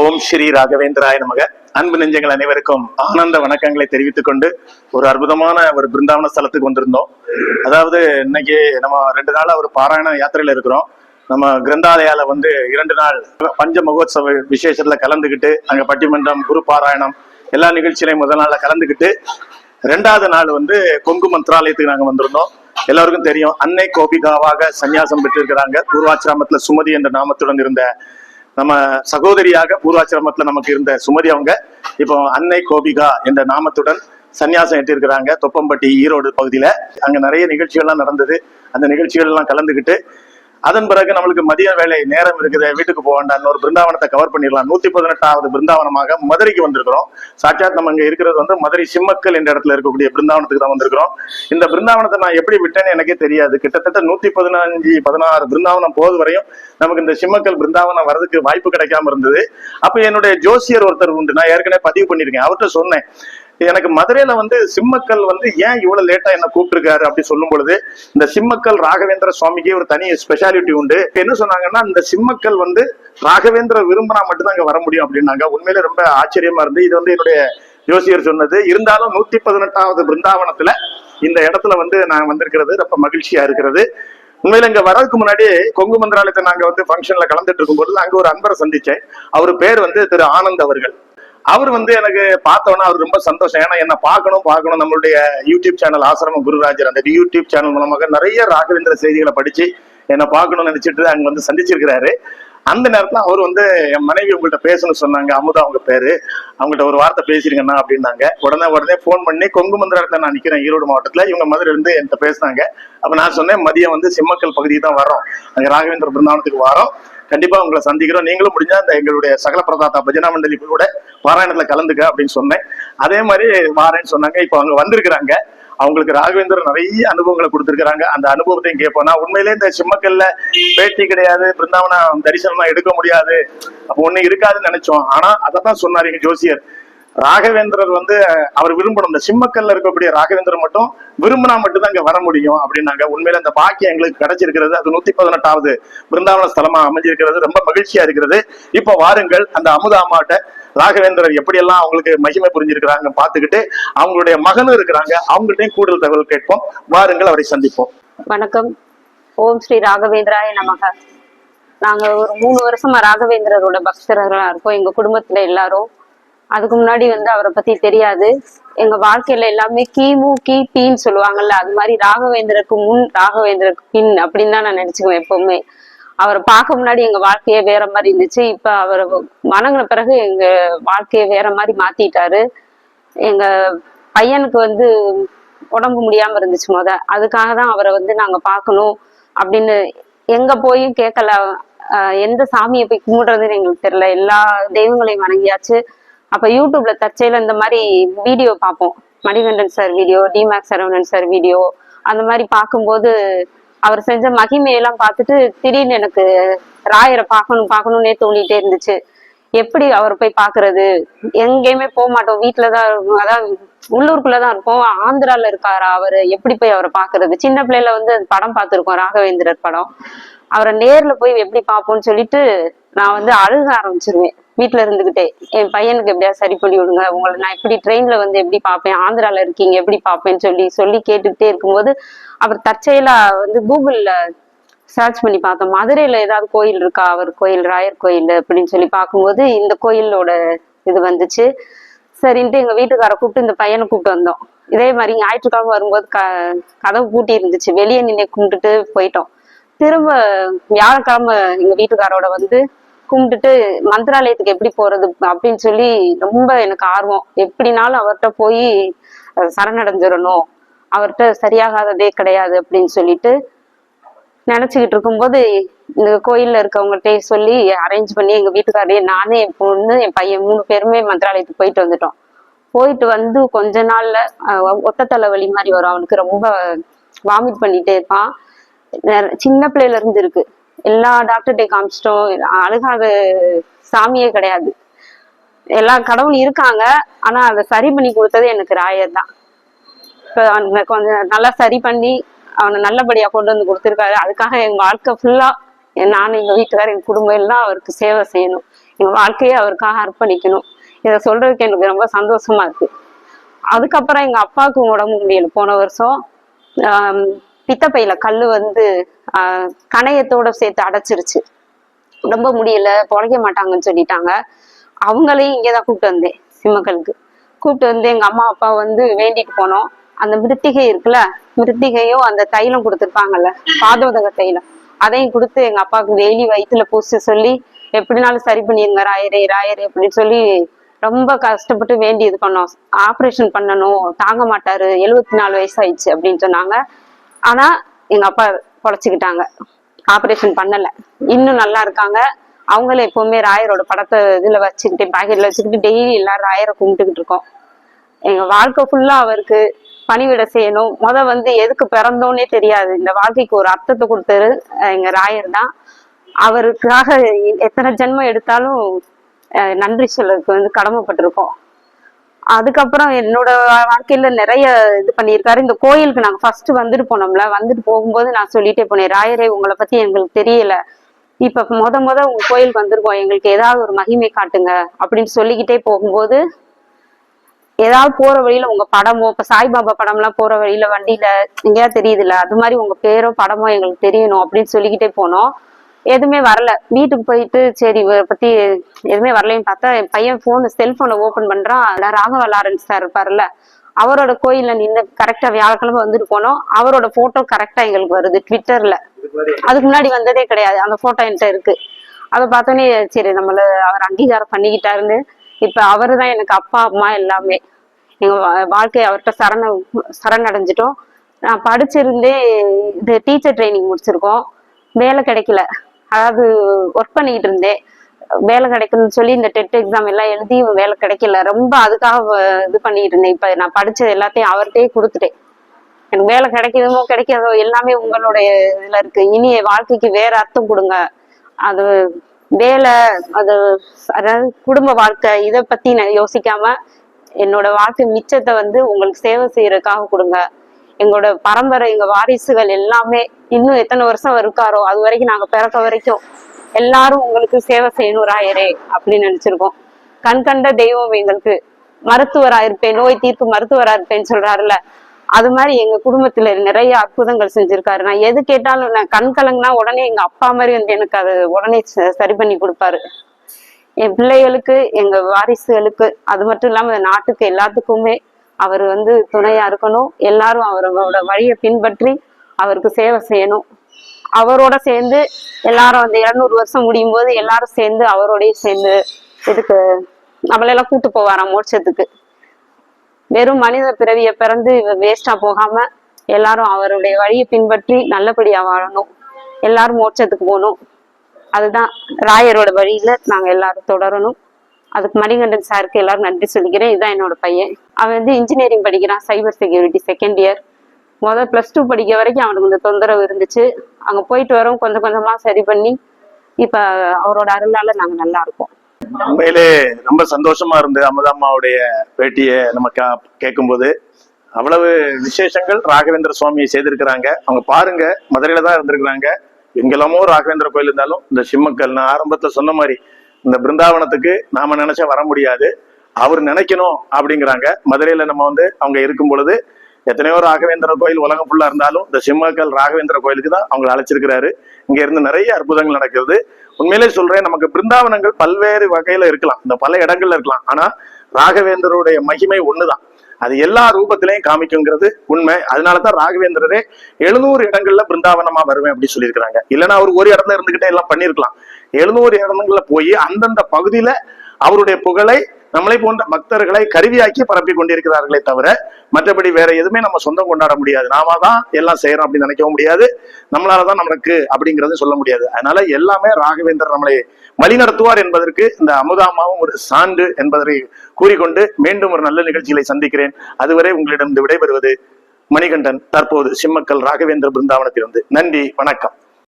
ஓம் ஸ்ரீ ராகவேந்திராய நமக. அன்பு நெஞ்சங்கள் அனைவருக்கும் ஆனந்த வணக்கங்களை தெரிவித்துக் கொண்டு ஒரு அற்புதமான ஒரு பிருந்தாவன ஸ்தலத்துக்கு வந்திருந்தோம். அதாவது இன்னைக்கு நம்ம ரெண்டு நாளா ஒரு பாராயண யாத்திரையில இருக்கிறோம். நம்ம கிரந்தாலயால வந்து இரண்டு நாள் பஞ்ச மகோத்சவ விசேஷத்துல கலந்துகிட்டு அங்க பட்டிமன்றம் குரு பாராயணம் எல்லா நிகழ்ச்சியிலையும் முதல் நாள்ல கலந்துகிட்டு ரெண்டாவது நாள் வந்து கொங்கு மந்திராலயத்துக்கு நாங்க வந்திருந்தோம். எல்லாருக்கும் தெரியும் அன்னை கோபிகாவாக சந்நியாசம் பெற்றிருக்கிறாங்க. பூர்வாச்சிராமத்துல சுமதி என்ற நாமத்துடன் இருந்த நம்ம சகோதரியாக பூர்வாச்சிரமத்துல நமக்கு இருந்த சுமதி அவங்க இப்போ அன்னை கோபிகா என்ற நாமத்துடன் சன்னியாசம் எட்டிருக்கிறாங்க தொப்பம்பட்டி ஈரோடு பகுதியில அங்க நிறைய நிகழ்ச்சிகள்லாம் நடந்தது. அந்த நிகழ்ச்சிகள் எல்லாம் கலந்துகிட்டு அதன் பிறகு நம்மளுக்கு மதிய வேலை நேரம் இருக்குது. வீட்டுக்கு போக வேண்டாம் ஒரு பிருந்தாவனத்தை கவர் பண்ணிடலாம். நூத்தி பதினெட்டாவது பிருந்தாவனமாக மதுரைக்கு வந்திருக்கிறோம். சாட்சாத் நம்ம இங்க இருக்கிறது வந்து மதுரை சிம்மக்கல் என்ற இடத்துல இருக்கக்கூடிய பிருந்தாவனத்துக்கு தான் வந்திருக்கிறோம். இந்த பிருந்தாவனத்தை நான் எப்படி விட்டேன்னு எனக்கே தெரியாது. கிட்டத்தட்ட நூத்தி பதினஞ்சு பதினாறு பிருந்தாவனம் போது வரையும் நமக்கு இந்த சிம்மக்கல் பிருந்தாவனம் வரதுக்கு வாய்ப்பு கிடைக்காம இருந்தது. அப்ப என்னுடைய ஜோசியர் ஒருத்தர் உண்டு. நான் ஏற்கனவே பதிவு பண்ணியிருக்கேன். அவர்கிட்ட சொன்னேன். எனக்கு மதுரையில வந்து சிம்மக்கல் வந்து ஏன் இவ்வளவு லேட்டா என்ன கூப்பிட்டுருக்காரு அப்படி சொல்லும் பொழுது இந்த சிம்மக்கல் ராகவேந்திர சுவாமிக்கு ஒரு தனி ஸ்பெஷாலிட்டி உண்டு. என்ன சொன்னாங்கன்னா இந்த சிம்மக்கல் வந்து ராகவேந்திர விரும்பினா மட்டும்தான் அங்க வர முடியும் அப்படின்னாங்க. உண்மையில ரொம்ப ஆச்சரியமா இருந்து இது வந்து என்னுடைய ஜோசியர் சொன்னது. இருந்தாலும் நூத்தி பதினெட்டாவது பிருந்தாவனத்துல இந்த இடத்துல வந்து நான் வந்திருக்கிறது. ரொம்ப மகிழ்ச்சியா இருக்கிறது. உண்மையில இங்க வரதுக்கு முன்னாடி கொங்கு மந்திராலயத்தை நாங்க வந்து ஃபங்க்ஷன்ல கலந்துட்டு இருக்கும்போது அங்க ஒரு அன்பரை சந்திச்சேன். அவர் பேர் வந்து திரு ஆனந்த் அவர்கள். அவர் வந்து எனக்கு பார்த்தோன்னா அவர் ரொம்ப சந்தோஷம். ஏன்னா என்ன பார்க்கணும் பார்க்கணும். நம்மளுடைய யூடியூப் சேனல் ஆசிரம குருராஜர் அந்த யூடியூப் சேனல் மூலமாக நிறைய ராகவேந்திர செய்திகளை படிச்சு என்னை பார்க்கணும்னு நினைச்சிட்டு அங்க வந்து சந்திச்சிருக்கிறாரு. அந்த நேரத்துல அவர் வந்து என் மனைவி உங்கள்கிட்ட பேசணும்னு சொன்னாங்க. அமுதா அவங்க பேரு. அவங்கள்ட்ட ஒரு வார்த்தை பேசிருங்கண்ணா அப்படின்னாங்க. உடனே உடனே ஃபோன் பண்ணி கொங்கு மந்திரத்துல நான் நிக்கிறேன். ஈரோடு மாவட்டத்துல இவங்க மதுரை இருந்து என்கிட்ட பேசினாங்க. அப்ப நான் சொன்னேன் மதியம் வந்து சிம்மக்கல் பகுதிக்கு தான் வரோம் அங்க ராகவேந்திர பிருந்தாவனத்துக்கு வரோம் கண்டிப்பா உங்களை சந்திக்கிறோம். நீங்களும் முடிஞ்சா இந்த எங்களுடைய சகல பிரதாத்தா பஜனா மண்டலி கூட பாராயணத்துல கலந்துக்க அப்படின்னு சொன்னேன். அதே மாதிரி வாரேன்னு சொன்னாங்க. இப்போ அவங்க வந்திருக்கிறாங்க. அவங்களுக்கு ராகவேந்தர் நிறைய அனுபவங்களை கொடுத்துருக்காங்க அந்த அனுபவத்தையும் கேட்போம். நான் உண்மையிலே இந்த சிம்மக்கல்ல பேட்டி கிடையாது. பிருந்தாவனம் தரிசனமா எடுக்க முடியாது. அப்போ ஒண்ணு இருக்காதுன்னு நினைச்சோம். ஆனா அதைத்தான் சொன்னாரு எங்க ஜோசியர். ராகவேந்திரர் வந்து அவர் விரும்பணும். இந்த சிம்மக்கல்ல இருக்கக்கூடிய ராகவேந்திரர் மட்டும் விரும்பினா மட்டும்தான் இங்க வர முடியும் அப்படின்னாங்க. உண்மையில அந்த பாக்கியம் எங்களுக்கு கிடைச்சிருக்கிறது. அது நூத்தி பதினெட்டாவது பிருந்தாவன ஸ்தலமா அமைஞ்சிருக்கிறது. ரொம்ப மகிழ்ச்சியா இருக்கிறது. இப்ப வாருங்கள் அந்த அமுதா அம்மாட்ட ராகவேந்திரர் எப்படியெல்லாம் அவங்களுக்கு மகிமை புரிஞ்சிருக்கிறாங்க பார்த்துக்கிட்டு அவங்களுடைய மகனும் இருக்கிறாங்க. அவங்கள்ட்டையும் கூடுதல் தகவல் கேட்போம். வாருங்கள் அவரை சந்திப்போம். வணக்கம். ஓம் ஸ்ரீ ராகவேந்திராய நமக. நாங்க ஒரு மூணு வருஷமா ராகவேந்திரரோட பக்தர்களா இருக்கோம். எங்க குடும்பத்துல எல்லாரும். அதுக்கு முன்னாடி வந்து அவரை பத்தி தெரியாது. எங்க வாழ்க்கையில எல்லாமே கிமு கி பின்னு சொல்லுவாங்கல்ல அது மாதிரி ராகவேந்திரக்கு முன் ராகவேந்திரக்கு பின் அப்படின்னு தான் நான் நினைச்சுக்குவேன் எப்பவுமே. அவரை பார்க்க முன்னாடி எங்க வாழ்க்கையே வேற மாதிரி இருந்துச்சு. இப்ப அவரை வணங்கின பிறகு எங்க வாழ்க்கையை வேற மாதிரி மாத்திட்டாரு. எங்க பையனுக்கு வந்து உடம்பு முடியாம இருந்துச்சு முத. அதுக்காக தான் அவரை வந்து நாங்க பார்க்கணும் அப்படின்னு எங்க போயும் கேட்கல. எந்த சாமியை போய் கும்பிடுறதுன்னு எங்களுக்கு தெரியல. எல்லா தெய்வங்களையும் வணங்கியாச்சு. அப்போ யூடியூப்ல தற்செயல இந்த மாதிரி வீடியோ பார்ப்போம். மணிகண்டன் சார் வீடியோ டிமேக் சரவணன் சார் வீடியோ அந்த மாதிரி பார்க்கும்போது அவர் செஞ்ச மகிமையெல்லாம் பார்த்துட்டு திடீர்னு எனக்கு ராயரை பார்க்கணும் பார்க்கணும்னே தோணிட்டே இருந்துச்சு. எப்படி அவர் போய் பாக்குறது எங்கேயுமே போக மாட்டோம். வீட்டுலதான் இருக்கும் அதான் உள்ளூருக்குள்ளதான் இருப்போம். ஆந்திரால இருக்காரா அவரு? எப்படி போய் அவரை பாக்குறது சின்ன பிள்ளையில வந்து அந்த படம் பார்த்திருக்கோம் ராகவேந்திரர் படம். அவரை நேர்ல போய் எப்படி பார்ப்போம்னு சொல்லிட்டு நான் வந்து அழுக ஆரம்பிச்சிருவேன். வீட்டுல இருந்துகிட்டே. என் பையனுக்கு எப்படியா சரி பண்ணி விடுங்க. உங்களை நான் எப்படி ட்ரெயின்ல வந்து எப்படி பார்ப்பேன்? ஆந்திரால இருக்கீங்க எப்படி பார்ப்பேன்னு சொல்லி சொல்லி கேட்டுக்கிட்டே இருக்கும்போது அவர் தற்செயலா வந்து கூகுள்ல சர்ச் பண்ணி பார்த்தோம். மதுரையில ஏதாவது கோயில் இருக்கா? அவர் கோயில் ராயர் கோயில் அப்படின்னு சொல்லி பார்க்கும்போது இந்த கோயிலோட இது வந்துச்சு. சரின்ட்டு எங்க வீட்டுக்கார கூப்பிட்டு இந்த பையனை கூப்பிட்டு வந்தோம். இதே மாதிரி ஞாயிற்றுக்கிழமை வரும்போது க கதவு பூட்டி இருந்துச்சு. வெளியே நின்று கும்பிட்டுட்டு போயிட்டோம். திரும்ப வியாழக்கிழமை எங்க வீட்டுக்காரோட வந்து கும்பிட்டுட்டு மந்திராலயத்துக்கு எப்படி போறது அப்படின்னு சொல்லி ரொம்ப எனக்கு ஆர்வம். எப்படினாலும் அவர்கிட்ட போய் சரணடைஞ்சிடணும். அவர்கிட்ட சரியாகாததே கிடையாது அப்படின்னு சொல்லிட்டு நினைச்சுக்கிட்டு இருக்கும்போது இந்த கோயில்ல இருக்கவங்கள்ட்ட சொல்லி அரேஞ்ச் பண்ணி எங்க வீட்டுக்காரே நானே என் பொண்ணு என் பையன் மூணு பேருமே மந்திராலயத்துக்கு போயிட்டு வந்துட்டோம். போயிட்டு வந்து கொஞ்ச நாள்ல ஒத்த தலைவலி மாதிரி வரும். அவனுக்கு ரொம்ப வாமிட் பண்ணிட்டே இருப்பான். சின்ன பிள்ளையில இருந்து இருக்கு. எல்லா டாக்டர்கிட்ட காமிச்சிட்டோம். அழுகாத சாமியே கிடையாது. எல்லா கடவுளும் இருக்காங்க. ஆனா அதை சரி பண்ணி கொடுத்தது எனக்கு ராயர் தான். இப்ப அவனுக்கு கொஞ்சம் நல்லா சரி பண்ணி அவனை நல்லபடியா கொண்டு வந்து கொடுத்துருக்காரு. அதுக்காக எங்க வாழ்க்கை ஃபுல்லா நான் எங்க வீட்டுக்காரர் எங்க குடும்பம் எல்லாம் அவருக்கு சேவை செய்யணும். எங்க வாழ்க்கையை அவருக்காக அர்ப்பணிக்கணும். இதை சொல்றதுக்கு எனக்கு ரொம்ப சந்தோஷமா இருக்கு. அதுக்கப்புறம் எங்க அப்பாவுக்கு உடம்பு முடியல. போன வருஷம் ஆஹ் பித்தப்பையில கல்லு வந்து ஆஹ், கணையத்தோட சேர்த்து அடைச்சிருச்சு. ரொம்ப முடியல பொழைக்க மாட்டாங்கன்னு சொல்லிட்டாங்க. அவங்களையும் இங்கே தான் கூப்பிட்டு வந்தேன் சிம்மக்கலுக்கு. கூப்பிட்டு வந்து எங்க அம்மா அப்பா வந்து வேண்டிட்டு போனோம். அந்த மிருத்திகை இருக்குல்ல மிருத்திகையும் அந்த தைலம் கொடுத்துருப்பாங்கல்ல பாதோதக தைலம். அதையும் கொடுத்து எங்க அப்பாவுக்கு டெய்லி வயிற்றுல பூச சொல்லி எப்படினாலும் சரி பண்ணிருங்க ராயரே ராயரே அப்படின்னு சொல்லி ரொம்ப கஷ்டப்பட்டு வேண்டி இது பண்ணோம். ஆப்ரேஷன் பண்ணணும் தாங்க மாட்டாரு எழுபத்தி நாலு வயசு ஆயிடுச்சு அப்படின்னு சொன்னாங்க. ஆனா எங்க அப்பா பொழைச்சிக்கிட்டாங்க. ஆப்ரேஷன் பண்ணல. இன்னும் நல்லா இருக்காங்க. அவங்களும் எப்பவுமே ராயரோட படத்தை இதுல வச்சுக்கிட்டு பாக்கெட்ல வச்சுக்கிட்டு டெய்லி எல்லாரும் ராயரை கும்பிட்டுக்கிட்டு இருக்கோம். எங்க வாழ்க்கை ஃபுல்லா அவருக்கு பணிவிட செய்யணும். முத வந்து எதுக்கு பிறந்தோன்னே தெரியாது. இந்த வாழ்க்கைக்கு ஒரு அர்த்தத்தை கொடுத்தது எங்க ராயர் தான். அவருக்காக எத்தனை ஜென்மம் எடுத்தாலும் அஹ் நன்றி சொல்லறதுக்கு வந்து கடமைப்பட்டிருக்கோம். அதுக்கப்புறம் என்னோட வாழ்க்கையில நிறைய இது பண்ணியிருக்காரு. இந்த கோயிலுக்கு நாங்க ஃபர்ஸ்ட் வந்துட்டு போனோம்ல வந்துட்டு போகும்போது நான் சொல்லிட்டே போனேன் ராயரே உங்களை பத்தி எங்களுக்கு தெரியல. இப்ப முத முத உங்க கோயிலுக்கு வந்திருக்கோம். எங்களுக்கு ஏதாவது ஒரு மகிமை காட்டுங்க. அப்படின்னு சொல்லிக்கிட்டே போகும்போது ஏதாவது போற வழியில உங்க படமோ இப்ப சாய்பாபா படம் எல்லாம் போற வழியில வண்டியில எங்கேயாவது தெரியுதுல்ல அது மாதிரி உங்க பேரோ படமோ எங்களுக்கு தெரியணும் அப்படின்னு சொல்லிக்கிட்டே போனோம். எதுவுமே வரல. வீட்டுக்கு போயிட்டு சரி இவரை பத்தி எதுவுமே வரலைன்னு பார்த்தா என் பையன் போன் செல்போனை ஓபன் பண்றான். அதுல ராகவ லாரன்ஸ் சார் இருப்பாருல்ல. அவரோட கோயில்ல நின்று கரெக்டா வியாழக்கிழமை வந்துட்டு போனோம். அவரோட போட்டோ கரெக்டா எங்களுக்கு வருது ட்விட்டர்ல அதுக்கு முன்னாடி வந்ததே கிடையாது. அந்த போட்டோ என்கிட்ட இருக்கு. அதை பார்த்தோன்னே சரி நம்மள அவர் அங்கீகாரம் பண்ணிக்கிட்டாருன்னு. இப்ப அவரு தான் எனக்கு அப்பா அம்மா எல்லாமே. எங்க வா- வாழ்க்கையை அவர்கிட்ட சரண சரணடைஞ்சிட்டோம். நான் படிச்சிருந்தே இது டீச்சர் ட்ரைனிங் முடிச்சிருக்கோம். வேலை கிடைக்கல. அதாவது ஒர்க் பண்ணிக்கிட்டு இருந்தேன். வேலை கிடைக்கணும்னு சொல்லி இந்த டெட் எக்ஸாம் எல்லாம் எழுதி வேலை கிடைக்கல. ரொம்ப அதுக்காக இது பண்ணிட்டு இருந்தேன். இப்ப நான் படிச்சது எல்லாத்தையும் அவர்கிட்டயே கொடுத்துட்டேன். எனக்கு வேலை கிடைக்குதுமோ கிடைக்காதோ எல்லாமே உங்களுடைய இதுல இருக்கு. இனி வாழ்க்கைக்கு வேற அர்த்தம் கொடுங்க. அது வேலை அது அதாவது குடும்ப வாழ்க்கை இதை பத்தி நான் யோசிக்காம என்னோட வாழ்க்கை மிச்சத்தை வந்து உங்களுக்கு சேவை செய்யறதுக்காக கொடுங்க. எங்களோட பரம்பரை எங்க வாரிசுகள் எல்லாமே இன்னும் எத்தனை வருஷம் இருக்காரோ அது வரைக்கும் நாங்க பிறக்க வரைக்கும் எல்லாரும் உங்களுக்கு சேவை செய்யணும் ராயரே அப்படின்னு நினைச்சிருக்கோம். கண் கண்ட தெய்வம் எங்களுக்கு மருத்துவரா இருப்பேன் நோய் தீர்ப்பு மருத்துவரா இருப்பேன்னு சொல்றாருல அது மாதிரி எங்க குடும்பத்துல நிறைய அற்புதங்கள் செஞ்சிருக்காரு. நான் எது கேட்டாலும் நான் கண் கலங்கினா உடனே எங்க அப்பா மாதிரி வந்து எனக்கு அது உடனே ச- சரி பண்ணி கொடுப்பாரு. என் பிள்ளைகளுக்கு எங்க வாரிசுகளுக்கு அது மட்டும் இல்லாம நாட்டுக்கு எல்லாத்துக்குமே அவர் வந்து துணையா இருக்கணும். எல்லாரும் அவரோட வழியை பின்பற்றி அவருக்கு சேவை செய்யணும். அவரோட சேர்ந்து எல்லாரும் அந்த இருநூறு வருஷம் முடியும் போது எல்லாரும் சேர்ந்து அவரோடய சேர்ந்து இதுக்கு நம்மளெல்லாம் கூட்டு போவாராம் மோட்சத்துக்கு. வெறும் மனித பிறவியை பிறந்து வேஸ்டா போகாம எல்லாரும் அவருடைய வழியை பின்பற்றி நல்லபடியா வாழணும். எல்லாரும் மோட்சத்துக்கு போகணும். அதுதான் ராயரோட வழியில நாங்க எல்லாரும் தொடரணும். அதுக்கு மணிகண்டன் சாருக்கு எல்லாரும் நன்றி சொல்லிக்கிறேன். இதுதான் என்னோட பையன். அவன் வந்து இன்ஜினியரிங் படிக்கிறான் சைபர் செக்யூரிட்டி செகண்ட் இயர் முதல் ப்ளஸ் டூ படிக்க வரைக்கும் அவனுக்கு இந்த தொந்தரவு இருந்துச்சு. அங்க போயிட்டு வரோம் கொஞ்சம் கொஞ்சமா சரி பண்ணி இப்ப அவரோட அருளால நாங்க நல்லா இருக்கோம். உண்மையிலே ரொம்ப சந்தோஷமா இருந்து அமுதம்மாவுடைய பேட்டியை நம்ம கேட்கும்போது அவ்வளவு விசேஷங்கள் ராகவேந்திர சுவாமி செய்திருக்கிறாங்க. அவங்க பாருங்க மதுரையில தான் இருந்திருக்கிறாங்க. எங்கெல்லாமோ ராகவேந்திர கோயில் இருந்தாலும் இந்த சிம்மக்கல் நான் ஆரம்பத்துல சொன்ன மாதிரி இந்த பிருந்தாவனத்துக்கு நாம நினைச்சா வர முடியாது. அவர் நினைக்கணும் அப்படிங்கிறாங்க. மதுரையில நம்ம வந்து அவங்க இருக்கும் பொழுது எத்தனையோ ராகவேந்திர கோயில் உலகம் ஃபுல்லா இருந்தாலும் இந்த சிம்மக்கல் ராகவேந்திர கோயிலுக்கு தான் அவங்களை அழைச்சிருக்கிறாரு. இங்க இருந்து நிறைய அற்புதங்கள் நடக்கிறது உண்மையிலே சொல்றேன் நமக்கு பிருந்தாவனங்கள் பல்வேறு வகையில இருக்கலாம். இந்த பல இடங்கள்ல இருக்கலாம். ஆனா ராகவேந்தருடைய மகிமை ஒண்ணுதான். அது எல்லா ரூபத்திலையும் காமிக்குங்கிறது உண்மை. அதனாலதான் ராகவேந்திரரே எழுநூறு இடங்கள்ல பிருந்தாவனமா வருவேன் அப்படின்னு சொல்லியிருக்கிறாங்க. இல்லைன்னா அவர் ஒரு இடத்துல இருந்துகிட்டே எல்லாம் பண்ணிருக்கலாம் எழுநூறு இடங்கள்ல போய் அந்தந்த பகுதியில அவருடைய புகழை நம்மளை போன்ற பக்தர்களை கருவியாக்கி பரப்பி கொண்டிருக்கிறார்களே தவிர மற்றபடி வேற எதுவுமே நம்ம சொந்தம் கொண்டாட முடியாது. நாம தான் எல்லாம் செய்யறோம் அப்படின்னு நினைக்கவும் முடியாது. நம்மளாலதான் நம்மளுக்கு அப்படிங்கறது சொல்ல முடியாது. அதனால எல்லாமே ராகவேந்தர் நம்மளை வழிநடத்துவார் என்பதற்கு இந்த அமுதாமாவும் ஒரு சான்று என்பதை கூறிக்கொண்டு மீண்டும் ஒரு நல்ல நிகழ்ச்சிகளை சந்திக்கிறேன். அதுவரை உங்களிடம் விடைபெறுவது மணிகண்டன். தற்போது சிம்மக்கல் ராகவேந்திர பிருந்தாவனத்திலிருந்து. நன்றி வணக்கம்.